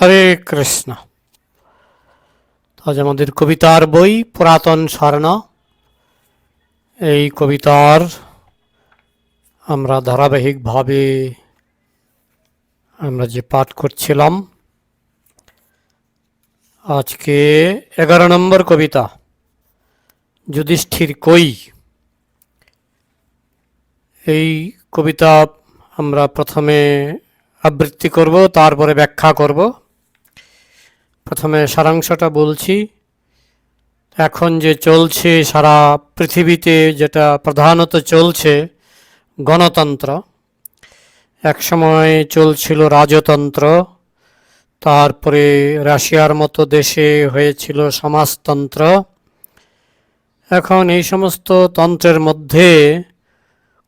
হরে কৃষ্ণ। আজ আমাদের কবিতার বই, পুরাতন স্বর্ণ। এই কবিতার আমরা ধারাবাহিকভাবে আমরা যে পাঠ করছিলাম, আজকে এগারো নম্বর কবিতা, যুধিষ্ঠির কই? এই কবিতা আমরা প্রথমে আবৃত্তি করব, তারপরে ব্যাখ্যা করব। প্রথমে সারাংশটা বলছি। এখন যে চলছে সারা পৃথিবীতে যেটা প্রধানত চলছে গণতন্ত্র। একসময় চলছিল রাজতন্ত্র, তারপরে রাশিয়ার মতো দেশে হয়েছিল সমাজতন্ত্র। এখন এই সমস্ত তন্ত্রের মধ্যে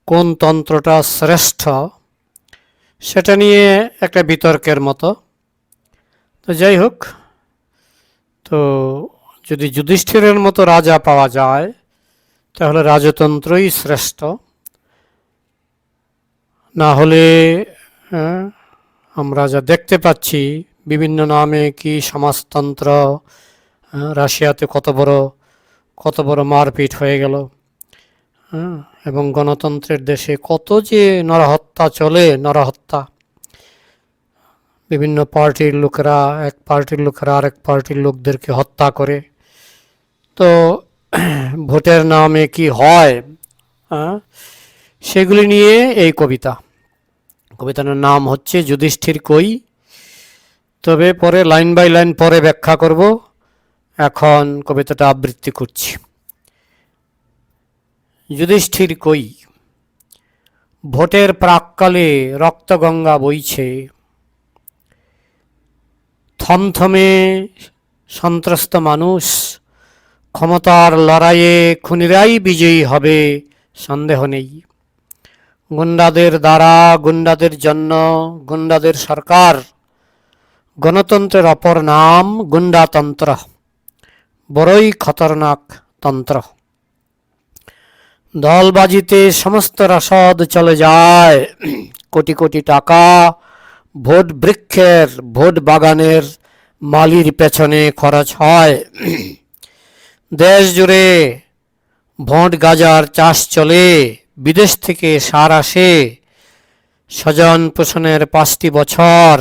কোন তন্ত্রটা শ্রেষ্ঠ, সেটা নিয়ে একটা বিতর্কের মতো। তো যাই হোক তো যদি যুধিষ্ঠিরের মতো রাজা পাওয়া যায় তাহলে রাজতন্ত্রই শ্রেষ্ঠ। না হলে হ্যাঁ, আমরা যা দেখতে পাচ্ছি বিভিন্ন নামে কি সমাজতন্ত্র হ্যাঁ, রাশিয়াতে কত বড় কত বড় মারপিট হয়ে গেল হ্যাঁ, এবং গণতন্ত্রের দেশে কত যে নরহত্যা চলে নরহত্যা। বিভিন্ন পার্টির লোকেরা, এক পার্টির লোকেরা আরেক পার্টির লোকদেরকে হত্যা করে। তো ভোটের নামে কি হয় সেগুলি নিয়ে এই কবিতা। কবিতার নাম হচ্ছে যুধিষ্ঠির কই? তবে পরে লাইন বাই লাইন পরে ব্যাখ্যা করব। এখন কবিতাটা আবৃত্তি করছি। যুধিষ্ঠির কই? ভোটের প্রাককালে রক্তগঙ্গা বইছে। থমথমে সন্ত্রস্ত মানুষ, ক্ষমতার লড়াইয়ে খুনিরাই বিজয়ী হবে, সন্দেহ নেই। গুন্ডাদের দ্বারা গুন্ডাদের জন্য গুন্ডাদের সরকার, গণতন্ত্রের অপর নাম গুন্ডাতন্ত্র। বড়ই খতরনাক তন্ত্র। দলবাজিতে সমস্ত রসদ চলে যায়। কোটি কোটি টাকা ভোট বৃক্ষের ভোট বাগানের মালির পেছনে খরচ হয়। দেশ জুড়ে ভোট গাজার চাষ চলে, বিদেশ থেকে সার আসে। স্বজন পোষণের পাঁচটি বছর,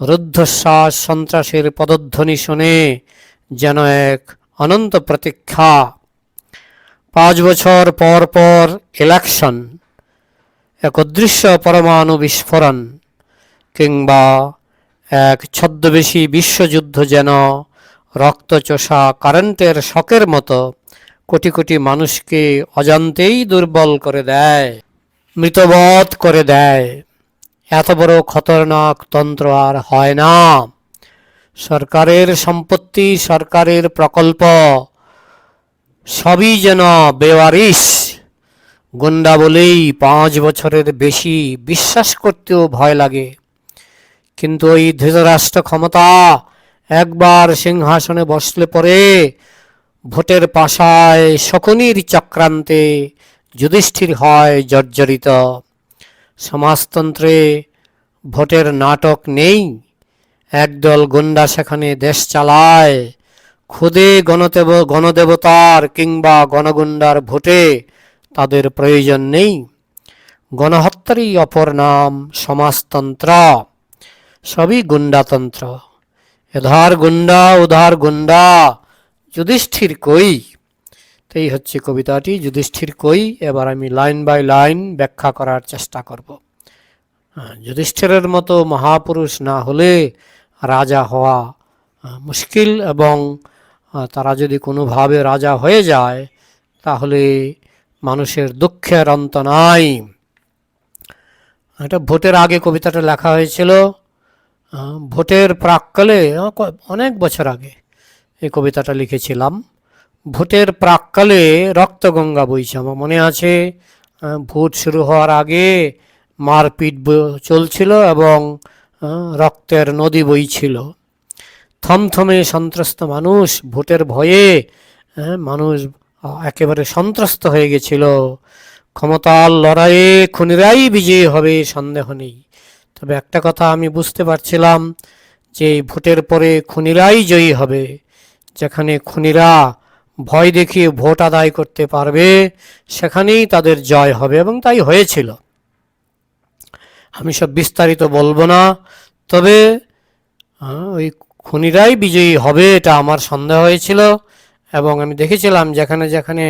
রুদ্ধশ্বাস সন্ত্রাসের পদধ্বনি শুনে যেন এক অনন্ত প্রতীক্ষা। পাঁচ বছর পর পর ইলেকশন এক অদৃশ্য পরমাণু বিস্ফোরণ। কিংবা এক ছদ্মবেশী বিশ্বযুদ্ধ যেন রক্তচোষা কারেন্টের শকের মতো কোটি কোটি মানুষকে অজান্তেই দুর্বল করে দেয়, মৃতবধ করে দেয়। এত বড় খতরনাক তন্ত্র আর হয় না। সরকারের সম্পত্তি, সরকারের প্রকল্প, সবই যেন বেওয়ারিশ। গুন্ডা বলেই পাঁচ বছরের বেশি বিশ্বাস করতেও ভয় লাগে। কিন্তু ওই ধৃতরাষ্ট্র ক্ষমতা একবার সিংহাসনে বসলে পরে ভোটের পাশায় শকুনির চক্রান্তে যুধিষ্ঠির হয় জর্জরিত। সমাজতন্ত্রে ভোটের নাটক নেই। একদল গুন্ডা সেখানে দেশ চালায়। খুদে গণদেব, গণদেবতার কিংবা গণগুন্ডার ভোটে তাদের প্রয়োজন নেই। গণহত্যারই অপর নাম সমাজতন্ত্র। সবই গুন্ডাতন্ত্র। এধার গুন্ডা, উধার গুন্ডা, যুধিষ্ঠির কই? তো এই হচ্ছে কবিতাটি, যুধিষ্ঠির কই? এবার আমি লাইন বাই লাইন ব্যাখ্যা করার চেষ্টা করব। যুধিষ্ঠিরের মতো মহাপুরুষ না হলে রাজা হওয়া মুশকিল এবং তারা যদি কোনোভাবে রাজা হয়ে যায়, তাহলে মানুষের দুঃখের অন্ত নাই। এটা ভোটের আগে কবিতাটা লেখা হয়েছিল ভোটের প্রাককালে অনেক বছর আগে এই কবিতাটা লিখেছিলাম। ভোটের প্রাককালে রক্তগঙ্গা বইছে। আমার মনে আছে ভোট শুরু হওয়ার আগে মারপিট চলছিল এবং রক্তের নদী বইছিল। থমথমে সন্ত্রস্ত মানুষ ভোটের ভয়ে মানুষ একেবারে সন্ত্রস্ত হয়ে গেছিল। ক্ষমতার লড়াইয়ে খুনিরাই বিজয়ী হবে, সন্দেহ নেই। তবে একটা কথা আমি বুঝতে পারছিলাম যে এই ভোটের পরে খুনিরাই জয়ী হবে, যেখানে খুনিরা ভয় দেখিয়ে ভোট আদায় করতে পারবে, সেখানেই তাদের জয় হবে এবং তাই হয়েছিল। আমি সব বিস্তারিত বলব না, তবে ওই খুনিরাই বিজয়ী হবে এটা আমার সন্দেহ হয়েছিল এবং আমি দেখেছিলাম যেখানে যেখানে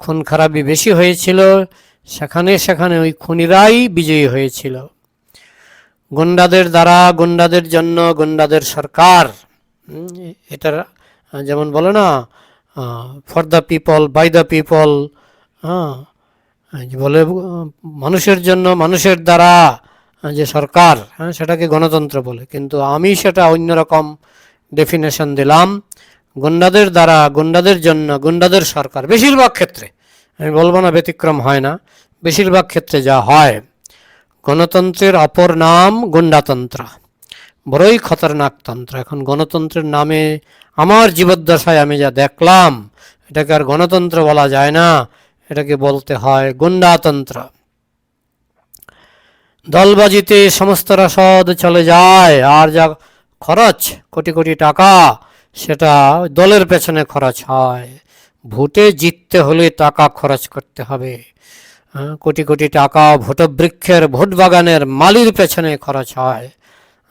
খুন খারাপি বেশি হয়েছিল, সেখানে সেখানে ওই খুনিরাই বিজয়ী হয়েছিল। গুন্ডাদের দ্বারা, গুন্ডাদের জন্য, গুন্ডাদের সরকার। এটার যেমন বলে না for the people by the people হ্যাঁ বলে মানুষের জন্য, মানুষের দ্বারা যে সরকার হ্যাঁ সেটাকে গণতন্ত্র বলে। কিন্তু আমি সেটা অন্যরকম ডেফিনেশন দিলাম। গুন্ডাদের দ্বারা, গুন্ডাদের জন্য, গুন্ডাদের সরকার, বেশিরভাগ ক্ষেত্রে। আমি বলব না ব্যতিক্রম হয় না। বেশিরভাগ ক্ষেত্রে যা হয়। গণতন্ত্রের অপর নাম গুন্ডাতন্ত্র। বড়ই খতরনাক তন্ত্র। এখন গণতন্ত্রের নামে আমার জীবদ্দশায় আমি যা দেখলাম, এটাকে আর গণতন্ত্র বলা যায় না, এটাকে বলতে হয় গুন্ডাতন্ত্র। দলবাজিতে সমস্ত রসদ চলে যায়, আর যা খরচ, কোটি কোটি টাকা, সেটা দলের পেছনে খরচ হয়। ভোটে জিততে হলে টাকা খরচ করতে হবে। হ্যাঁ, কোটি কোটি টাকা ভোটবৃক্ষের ভোট বাগানের মালির পেছনে খরচ হয়।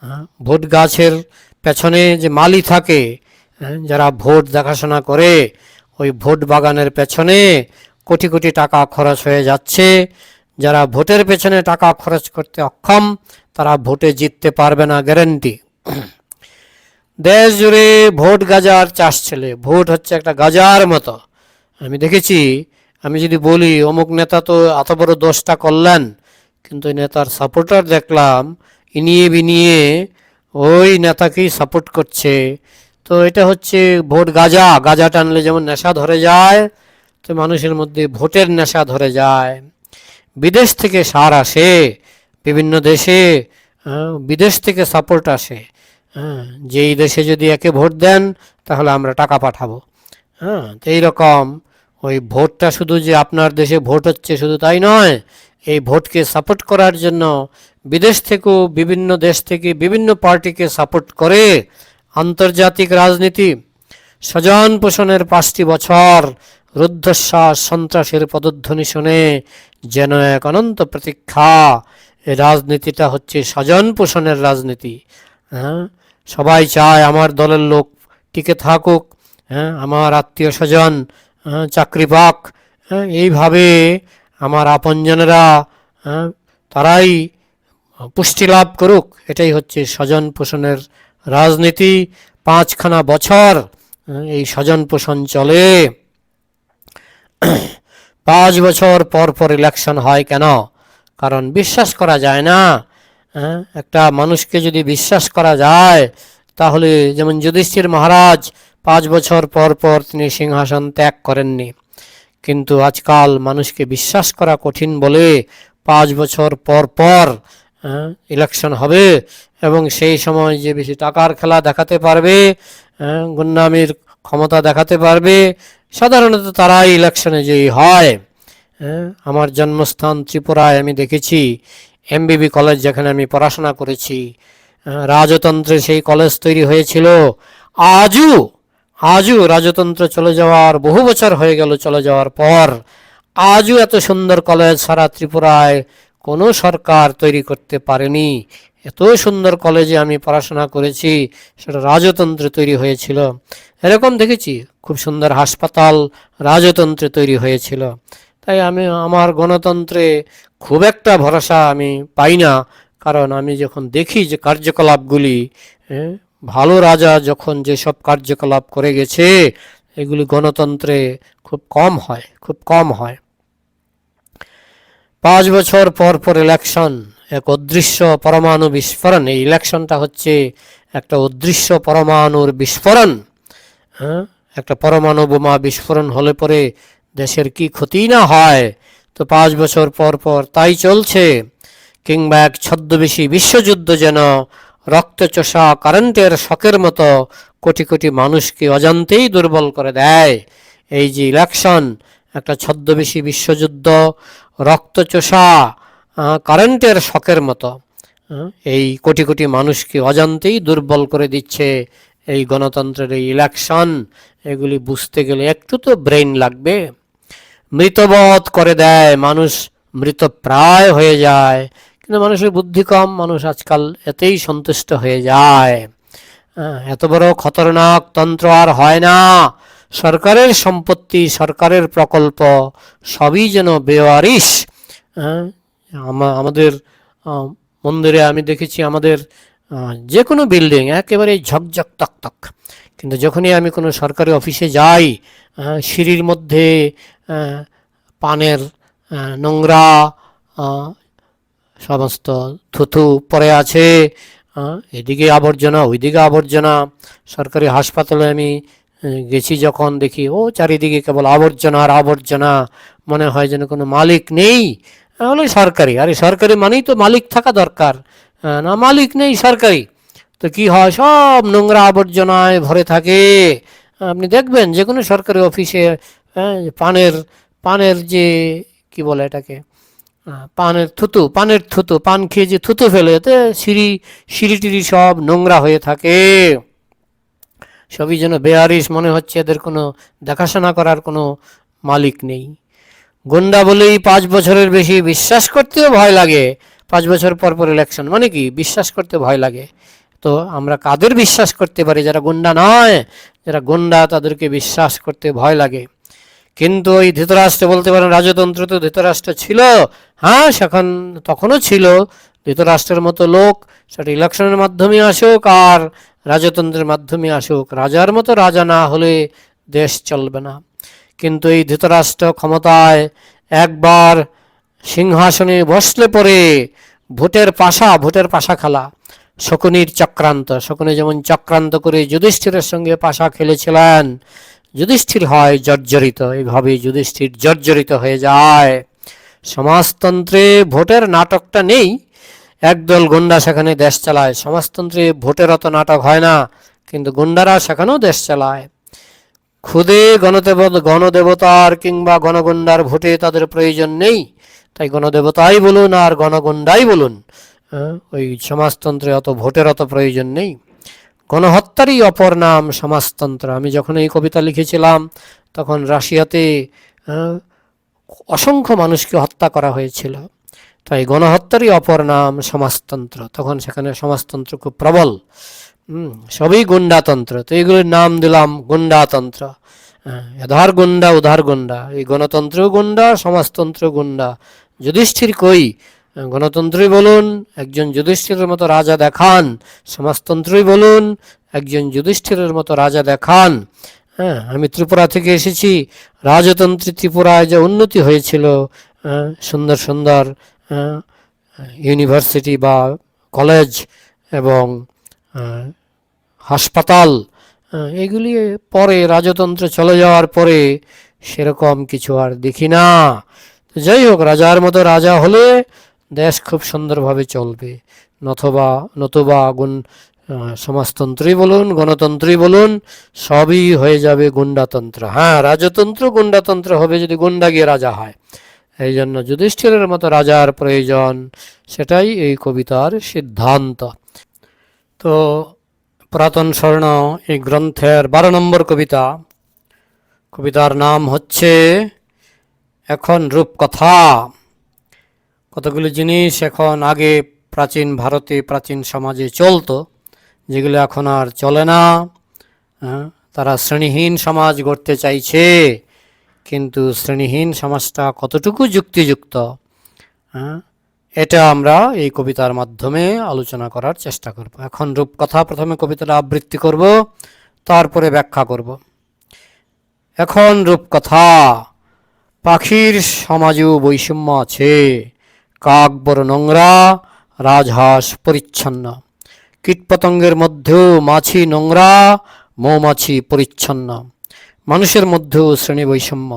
হ্যাঁ, ভোট গাছের পেছনে যে মালি থাকে হ্যাঁ, যারা ভোট দেখাশোনা করে ওই ভোট বাগানের পেছনে কোটি কোটি টাকা খরচ হয়ে যাচ্ছে। যারা ভোটের পেছনে টাকা খরচ করতে অক্ষম তারা ভোটে জিততে পারবে না গ্যারেন্টি। দেশ জুড়ে ভোট গাজার চাষ ছেলে। ভোট হচ্ছে একটা গাজার মতো। আমি দেখেছি আমি যদি বলি, অমুক নেতা তো এত বড় দোষটা করলেন, কিন্তু নেতার সাপোর্টার দেখলাম, ইনিয়ে বিনিয়ে ওই নেতাকেই সাপোর্ট করছে। তো এটা হচ্ছে ভোট গাজা গাজা টানলে যেমন নেশা ধরে যায়, তো মানুষের মধ্যে ভোটের নেশা ধরে যায়। বিদেশ থেকে সার আসে, বিভিন্ন দেশে বিদেশ থেকে সাপোর্ট আসে। হ্যাঁ যেই দেশে যদি একে ভোট দেন, তাহলে আমরা টাকা পাঠাবো। হ্যাঁ তো এইরকম ওই ভোটটা শুধু যে আপনার দেশে ভোট হচ্ছে শুধু তাই নয়, এই ভোটকে সাপোর্ট করার জন্য বিদেশ থেকেও বিভিন্ন দেশ থেকে বিভিন্ন পার্টিকে সাপোর্ট করে আন্তর্জাতিক রাজনীতি স্বজন পোষণের পাঁচটি বছর রুদ্ধশ্বাস সন্ত্রাসের পদধ্বনি শুনে যেন এক অনন্ত প্রতীক্ষা। এই রাজনীতিটা হচ্ছে স্বজন পোষণের রাজনীতি। হ্যাঁ সবাই চায় আমার দলের লোক টিকে থাকুক। হ্যাঁ আমার আত্মীয় স্বজন চাকরি পাক এইভাবে আমার আপনজনেরা তারাই পুষ্টি লাভ করুক, এটাই হচ্ছে স্বজন পোষণের রাজনীতি। পাঁচখানা বছর এই স্বজন পোষণ চলে। পাঁচ বছর পর পর ইলেকশন হয় কেন? কারণ বিশ্বাস করা যায় না। একটা মানুষকে যদি বিশ্বাস করা যায়, তাহলে যেমন যুধিষ্ঠির মহারাজ পাঁচ বছর পর পর তিনি সিংহাসন ত্যাগ করেননি। কিন্তু আজকাল মানুষকে বিশ্বাস করা কঠিন বলে পাঁচ বছর পর পর হ্যাঁ, ইলেকশন হবে এবং সেই সময় যে বেশি টাকার খেলা দেখাতে পারবে হ্যাঁ, গুন্ডামির ক্ষমতা দেখাতে পারবে সাধারণত তারাই ইলেকশনে যেই হয়। হ্যাঁ, আমার জন্মস্থান ত্রিপুরায় আমি দেখেছি এমবিবি কলেজ যেখানে আমি পড়াশোনা করেছি। হ্যাঁ, রাজতন্ত্রে সেই কলেজ তৈরি হয়েছিল। আজও আজও রাজতন্ত্র চলে যাওয়ার বহু বছর হয়ে গেল চলে যাওয়ার পর আজও এত সুন্দর কলেজ সারা ত্রিপুরায় কোনো সরকার তৈরি করতে পারেনি। এত সুন্দর কলেজে আমি পড়াশোনা করেছি সেটা রাজতন্ত্রে তৈরি হয়েছিল। এরকম দেখেছি খুব সুন্দর হাসপাতাল রাজতন্ত্রে তৈরি হয়েছিল। তাই আমি আমার গণতন্ত্রে খুব একটা ভরসা আমি পাই না কারণ আমি যখন দেখি যে কার্যকলাপগুলি হ্যাঁ, ভালো রাজা যখন যেসব কার্যকলাপ করে গেছে, এগুলি গণতন্ত্রে খুব কম হয়, খুব কম হয়। পাঁচ বছর পর পর ইলেকশন এক অদৃশ্য পরমাণু বিস্ফোরণ। এই ইলেকশনটা হচ্ছে একটা অদৃশ্য পরমাণুর বিস্ফোরণ। হ্যাঁ? একটা পরমাণু বোমা বিস্ফোরণ হলে পরে দেশের কি ক্ষতি না হয়? তো পাঁচ বছর পর পর তাই চলছে। কিংবা এক ছদ্মবেশী বিশ্বযুদ্ধ যেন রক্তচোষা কারেন্টের শখের মতো কোটি কোটি মানুষকে অজান্তেই দুর্বল করে দেয়। এই যে ইলেকশন একটা ছদ্মবেশী বিশ্বযুদ্ধ রক্তচোষা কারেন্টের শখের মতো এই কোটি কোটি মানুষকে অজান্তেই দুর্বল করে দিচ্ছে এই গণতন্ত্রের এই ইলেকশন এগুলি বুঝতে গেলে একটু তো ব্রেন লাগবে। মৃতবধ করে দেয় মানুষ, মৃত প্রায় হয়ে যায়। কিন্তু মানুষের বুদ্ধি কম মানুষ আজকাল এতেই সন্তুষ্ট হয়ে যায়। এত বড় খতরনাক তন্ত্র আর হয় না। সরকারের সম্পত্তি সরকারের প্রকল্প সবই যেন বেওয়ারিশ। হ্যাঁ, আমাদের মন্দিরে আমি দেখেছি আমাদের যে কোনো বিল্ডিং একেবারে ঝকঝক তক তক কিন্তু যখনই আমি কোনো সরকারি অফিসে যাই সিঁড়ির মধ্যে পানের নোংরা সমস্ত থুথু পরে আছে এদিকে আবর্জনা, ওইদিকে আবর্জনা। সরকারি হাসপাতালে আমি গেছি যখন দেখি, ও চারিদিকে কেবল আবর্জনা আর আবর্জনা। মনে হয় যেন কোনো মালিক নেই। তাহলে সরকারি। আরে সরকারি মানেই তো মালিক থাকা দরকার। না, মালিক নেই সরকারি। তো কি হয়? সব নোংরা আবর্জনায় ভরে থাকে। আপনি দেখবেন যে কোনো সরকারি অফিসে পানের পানের যে, কি বলে এটাকে? পানের থুতু পানের থুতু, পান খেয়ে যে থুতু ফেলে, এতে সিঁড়ি সিঁড়ি টিড়ি সব নোংরা হয়ে থাকে। সবই যেন বেয়ারিশ মনে হচ্ছে, এদের কোনো দেখাশোনা করার কোনো মালিক নেই। গুন্ডা বলেই পাঁচ বছরের বেশি বিশ্বাস করতেও ভয় লাগে। পাঁচ বছর পর পর ইলেকশন মানে কি? বিশ্বাস করতে ভয় লাগে। তো আমরা কাদের বিশ্বাস করতে পারি? যারা গুন্ডা নয়, যারা গুন্ডা, তাদেরকে বিশ্বাস করতে ভয় লাগে। কিন্তু ওই ধৃতরাষ্ট্র বলতে পারেন রাজতন্ত্র তো ধৃতরাষ্ট্র ছিল। হ্যাঁ সেখান তখনও ছিল। ধৃতরাষ্ট্রের মতো লোক সেটা ইলেকশনের মাধ্যমে আসুক আর রাজতন্ত্রের মাধ্যমে আসুক। রাজার মতো রাজা না হলে দেশ চলবে না। কিন্তু এই ধৃতরাষ্ট্র ক্ষমতায় একবার সিংহাসনে বসলে পরে ভোটের পাশা ভোটের পাশা খেলা, শকুনির চক্রান্ত। শকুনি যেমন চক্রান্ত করে যুধিষ্ঠিরের সঙ্গে পাশা খেলেছিলেন যুধিষ্ঠির হয় জর্জরিত এইভাবে যুধিষ্ঠির জর্জরিত হয়ে যায়। সমাজতন্ত্রে ভোটের নাটকটা নেই। একদল গুন্ডা সেখানে দেশ চালায়। সমাজতন্ত্রে ভোটের অত নাটক হয় না, কিন্তু গুন্ডারা সেখানেও দেশ চালায়। খুদে গণদেব গণদেবতার কিংবা গণগুন্ডার ভোটে তাদের প্রয়োজন নেই। তাই গণদেবতাই বলুন আর গণগুন্ডাই বলুন ওই সমাজতন্ত্রে অত ভোটের অত প্রয়োজন নেই। গণহত্যারই অপর নাম সমাজতন্ত্র। আমি যখন এই কবিতা লিখেছিলাম, তখন রাশিয়াতে অসংখ্য মানুষকে হত্যা করা হয়েছিল। তাই গণহত্যারই অপর নাম সমাজতন্ত্র। তখন সেখানে সমাজতন্ত্র খুব প্রবল। সবই গুন্ডাতন্ত্র। তো এগুলোর নাম দিলাম গুন্ডাতন্ত্র। এধার গুন্ডা, উধার গুন্ডা। এই গণতন্ত্র গুন্ডা সমাজতন্ত্র গুন্ডা। যুধিষ্ঠির কই? গণতন্ত্রই বলুন একজন যুধিষ্ঠিরের মতো রাজা দেখান। সমাজতন্ত্রই বলুন একজন যুধিষ্ঠিরের মতো রাজা দেখান। হ্যাঁ আমি ত্রিপুরা থেকে এসেছি। রাজতন্ত্রী ত্রিপুরায় যে উন্নতি হয়েছিল হ্যাঁ, সুন্দর সুন্দর হ্যাঁ, ইউনিভার্সিটি বা কলেজ এবং হাসপাতাল আহ, এগুলি পরে রাজতন্ত্র চলে যাওয়ার পরে সেরকম কিছু আর দেখি না। যাই হোক রাজার মতো রাজা হলে দেশ খুব সুন্দরভাবে চলবে। নথবা, নতুবা গুণ সমাজতন্ত্রই বলুন, গণতন্ত্রই বলুন, সবই হয়ে যাবে গুন্ডাতন্ত্র। হ্যাঁ রাজতন্ত্র, গুন্ডাতন্ত্র হবে যদি গুন্ডা গিয়ে রাজা হয়। এই জন্য যুধিষ্ঠিরের মতো রাজার প্রয়োজন, সেটাই এই কবিতার সিদ্ধান্ত। তো, পুরাতন স্বর্ণ এই গ্রন্থের বারো নম্বর কবিতা। কবিতার নাম হচ্ছে এখন রূপকথা। কতগুলো জিনিস এখন আগে প্রাচীন ভারতে প্রাচীন সমাজে চলতো যেগুলো এখন আর চলে না। হ্যাঁ, তারা শ্রেণীহীন সমাজ গড়তে চাইছে কিন্তু শ্রেণীহীন সমাজটা কতটুকু যুক্তিযুক্ত হ্যাঁ এটা আমরা এই কবিতার মাধ্যমে আলোচনা করার চেষ্টা করব। এখন রূপকথা প্রথমে কবিতাটা আবৃত্তি করব তারপরে ব্যাখ্যা করব। এখন রূপকথা পাখির সমাজেও বৈষম্য আছে কাক বড় নোংরা, রাজহাঁস পরিচ্ছন্ন। কীটপতঙ্গের মধ্যেও মাছি নোংরা, মৌমাছি পরিচ্ছন্ন। মানুষের মধ্যেও শ্রেণি বৈষম্য।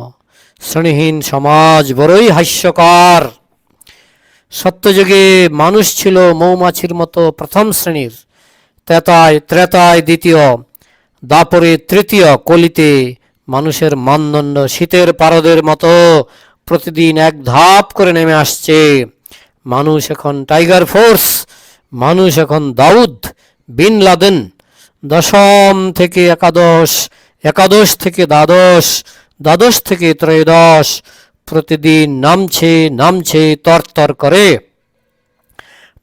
শ্রেণীহীন সমাজ বড়ই হাস্যকর। সত্যযুগে মানুষ ছিল মৌমাছির মতো প্রথম শ্রেণির। তেতায় ত্রেতায় দ্বিতীয়, দাপরে তৃতীয় কলিতে মানুষের মানদণ্ড শীতের পারদের মতো প্রতিদিন এক ধাপ করে নেমে আসছে। মানুষ এখন টাইগার ফোর্স, মানুষ এখন দাউদ বিন লাদেন, দশম থেকে একাদশ একাদশ থেকে দ্বাদশ দ্বাদশ থেকে ত্রয়োদশ, প্রতিদিন নামছে নামছে, তরতর করে।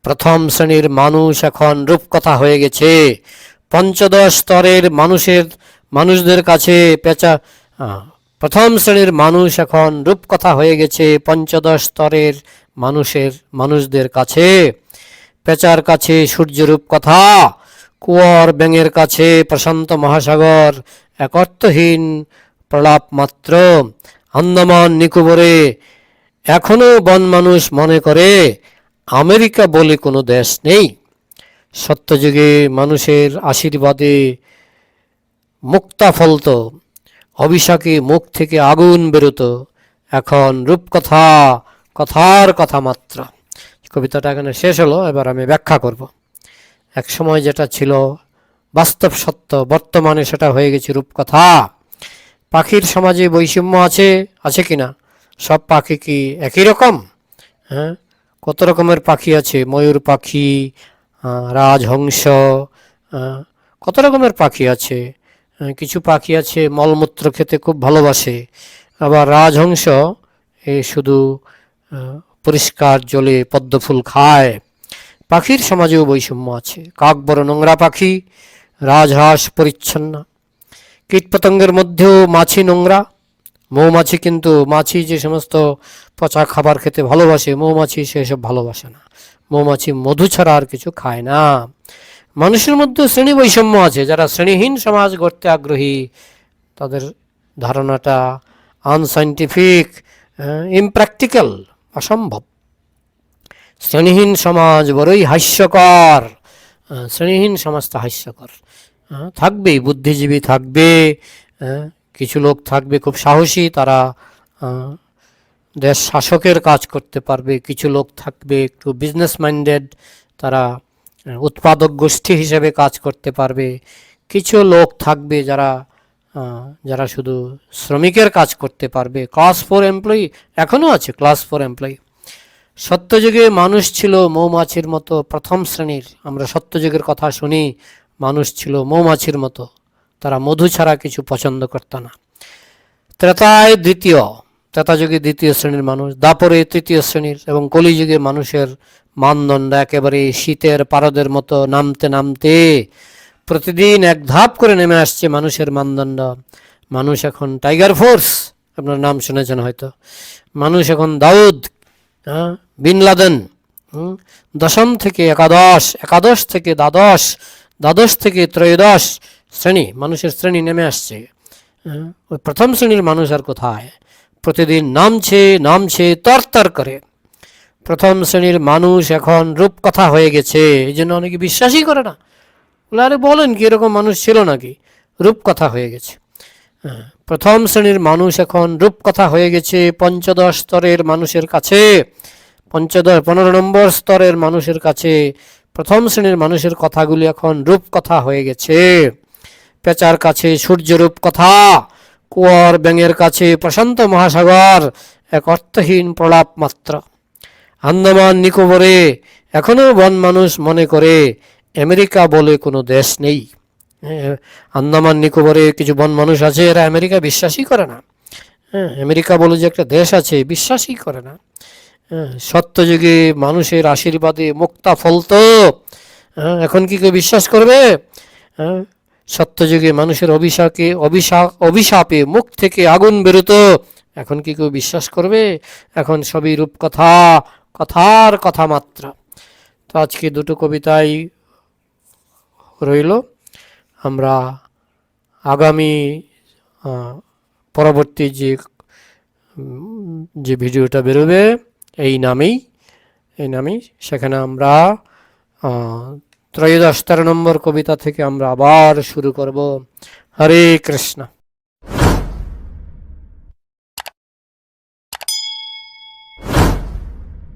প্রথম শ্রেণির মানুষ এখন রূপকথা হয়ে গেছে। পঞ্চদশ স্তরের মানুষের, মানুষদের কাছে পেঁচা প্রথম শ্রেণির মানুষ এখন রূপকথা হয়ে গেছে পঞ্চদশ স্তরের মানুষের, মানুষদের কাছে। পেঁচার কাছে সূর্যরূপ কথা কুয়ার ব্যাঙের কাছে প্রশান্ত মহাসাগর এক অর্থহীন প্রলাপ মাত্র। আন্দামান নিকোবরে এখনও বন মানুষ মনে করে, আমেরিকা বলে কোনো দেশ নেই। সত্যযুগে মানুষের আশীর্বাদে মুক্তা ফলত অভিশাকে মুখ থেকে আগুন বেরোতো। এখন রূপকথা, কথার কথা মাত্র। কবিতাটা এখানে শেষ হলো, এবার আমি ব্যাখ্যা করব। এক সময় যেটা ছিল বাস্তব সত্য, বর্তমানে সেটা হয়ে গেছে রূপকথা। পাখির সমাজে বৈষম্য আছে আছে কি না? সব পাখি কি একই রকম? হ্যাঁ? কত রকমের পাখি আছে? ময়ূর পাখি রাজহংস কত রকমের পাখি আছে? কিছু পাখি আছে, মলমূত্র খেতে খুব ভালোবাসে। আবার রাজহংস, এ শুধু পরিষ্কার জলে পদ্মফুল খায়। পাখির সমাজেও বৈষম্য আছে। কাক বড় নোংরা পাখি, রাজহাঁস পরিচ্ছন্ন। কীটপতঙ্গের মধ্যেও মাছি নোংরা। মৌমাছি কিন্তু, মাছি যে সমস্ত পচা খাবার খেতে ভালোবাসে, মৌমাছি সেসব ভালোবাসে না। মৌমাছি মধু ছাড়া আর কিছু খায় না। মানুষের মধ্যে শ্রেণি বৈষম্য আছে। যারা শ্রেণীহীন সমাজ গড়তে আগ্রহী, তাদের ধারণাটা আনসাইন্টিফিক ইমপ্র্যাকটিক্যাল অসম্ভব। শ্রেণীহীন সমাজ বড়ই হাস্যকর। শ্রেণীহীন সমাজটা হাস্যকর। থাকবেই, বুদ্ধিজীবী থাকবে। কিছু লোক থাকবে খুব সাহসী, তারা দেশ শাসকের কাজ করতে পারবে। কিছু লোক থাকবে একটু বিজনেস মাইন্ডেড তারা উৎপাদক গোষ্ঠী হিসেবে কাজ করতে পারবে। কিছু লোক থাকবে যারা যারা শুধু শ্রমিকের কাজ করতে পারবে। ক্লাস ফোর এমপ্লয়ি এখনও আছে ক্লাস ফোর এমপ্লয়ি সত্যযুগে মানুষ ছিল মৌমাছির মতো, প্রথম শ্রেণির। আমরা সত্যযুগের কথা শুনি, মানুষ ছিল মৌমাছির মতো। তারা মধু ছাড়া কিছু পছন্দ করত না। ত্রেতায় দ্বিতীয়, ত্রেতাযুগে দ্বিতীয় শ্রেণির মানুষ, দাপরে তৃতীয় শ্রেণির এবং কলিযুগে মানুষের মানদণ্ড একেবারে শীতের পারদের মতো নামতে নামতে প্রতিদিন এক ধাপ করে নেমে আসছে মানুষের মানদণ্ড। মানুষ এখন টাইগার ফোর্স আপনার নাম শুনেছেন হয়তো। মানুষ এখন দাউদ হ্যাঁ বিন লাদেন দশম থেকে একাদশ একাদশ থেকে দ্বাদশ দ্বাদশ থেকে ত্রয়োদশ শ্রেণি মানুষের শ্রেণি নেমে আসছে। হ্যাঁ, ওই প্রথম শ্রেণির মানুষ আর কোথায়? প্রতিদিন নামছে নামছে তরতর করে। প্রথম শ্রেণির মানুষ এখন রূপকথা হয়ে গেছে এই জন্য অনেকে বিশ্বাসই করে না। আরে বলেন কি এরকম মানুষ ছিল নাকি? রূপকথা হয়ে গেছে। হ্যাঁ, প্রথম শ্রেণির মানুষ এখন রূপকথা হয়ে গেছে পঞ্চদশ স্তরের মানুষের কাছে। পঞ্চদশ পনেরো নম্বর স্তরের মানুষের কাছে প্রথম শ্রেণির মানুষের কথাগুলি এখন রূপকথা হয়ে গেছে। পেঁচার কাছে সূর্যরূপ কথা কুয়ার ব্যাঙের কাছে প্রশান্ত মহাসাগর এক অর্থহীন প্রলাপ মাত্র। আন্দামান নিকোবরে এখনও বন মানুষ মনে করে আমেরিকা বলে কোনো দেশ নেই। আন্দামান নিকোবরে কিছু বন মানুষ আছে, এরা আমেরিকা বিশ্বাসই করে না। হ্যাঁ আমেরিকা বলে যে একটা দেশ আছে, বিশ্বাসই করে না। সত্যযুগে মানুষের আশীর্বাদে মুক্তা ফলত এখন কি কেউ বিশ্বাস করবে? সত্যযুগে মানুষের অভিশাপে অভিশাপ অভিশাপে মুখ থেকে আগুন বেরোতো। এখন কি কেউ বিশ্বাস করবে? এখন সবই রূপকথা। কথার কথা মাত্র তো আজকে দুটো কবিতাই রইল। আমরা আগামী পরবর্তী যে যে ভিডিওটা বেরোবে, এই নামেই এই নামেই সেখানে আমরা ত্রয়োদশ তেরো নম্বর কবিতা থেকে আমরা আবার শুরু করব। হরে কৃষ্ণ।